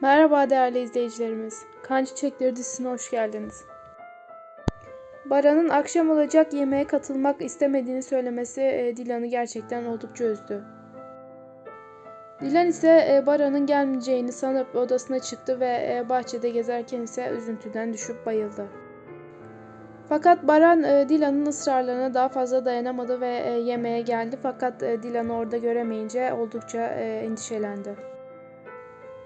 Merhaba değerli izleyicilerimiz. Kan Çiçekleri dizisine hoş geldiniz. Baran'ın akşam olacak yemeğe katılmak istemediğini söylemesi e, Dilan'ı gerçekten oldukça üzdü. Dilan ise e, Baran'ın gelmeyeceğini sanıp odasına çıktı ve e, bahçede gezerken ise üzüntüden düşüp bayıldı. Fakat Baran Dilan'ın ısrarlarına daha fazla dayanamadı ve yemeğe geldi fakat Dilan'ı orada göremeyince oldukça endişelendi.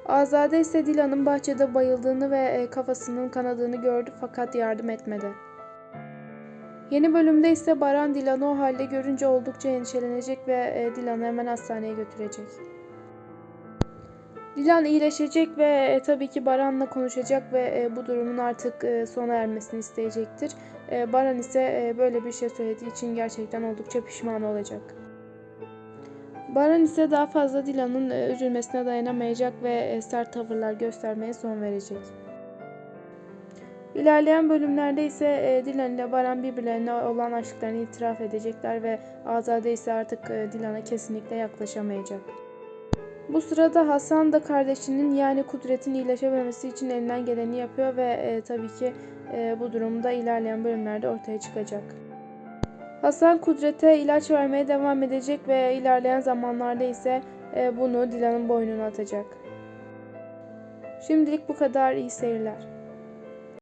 Azade ise Dilan'ın bahçede bayıldığını ve e, kafasının kanadığını gördü fakat yardım etmedi. Yeni bölümde ise Baran Dilan'ı o halde görünce oldukça endişelenecek ve e, Dilan'ı hemen hastaneye götürecek. Dilan iyileşecek ve e, tabii ki Baran'la konuşacak ve bu durumun artık sona ermesini isteyecektir. Baran ise böyle bir şey söylediği için gerçekten oldukça pişman olacak. Baran ise daha fazla Dilan'ın e, üzülmesine dayanamayacak ve e, sert tavırlar göstermeye son verecek. İlerleyen bölümlerde ise e, Dilan ile Baran birbirlerine olan aşklarını itiraf edecekler ve Azade ise artık Dilan'a kesinlikle yaklaşamayacak. Bu sırada Hasan da kardeşinin yani Kudret'in iyileşememesi için elinden geleni yapıyor ve tabii ki bu durumda ilerleyen bölümlerde ortaya çıkacak. Hasan Kudret'e ilaç vermeye devam edecek ve ilerleyen zamanlarda ise e, bunu Dilan'ın boynuna atacak. Şimdilik bu kadar iyi seyirler.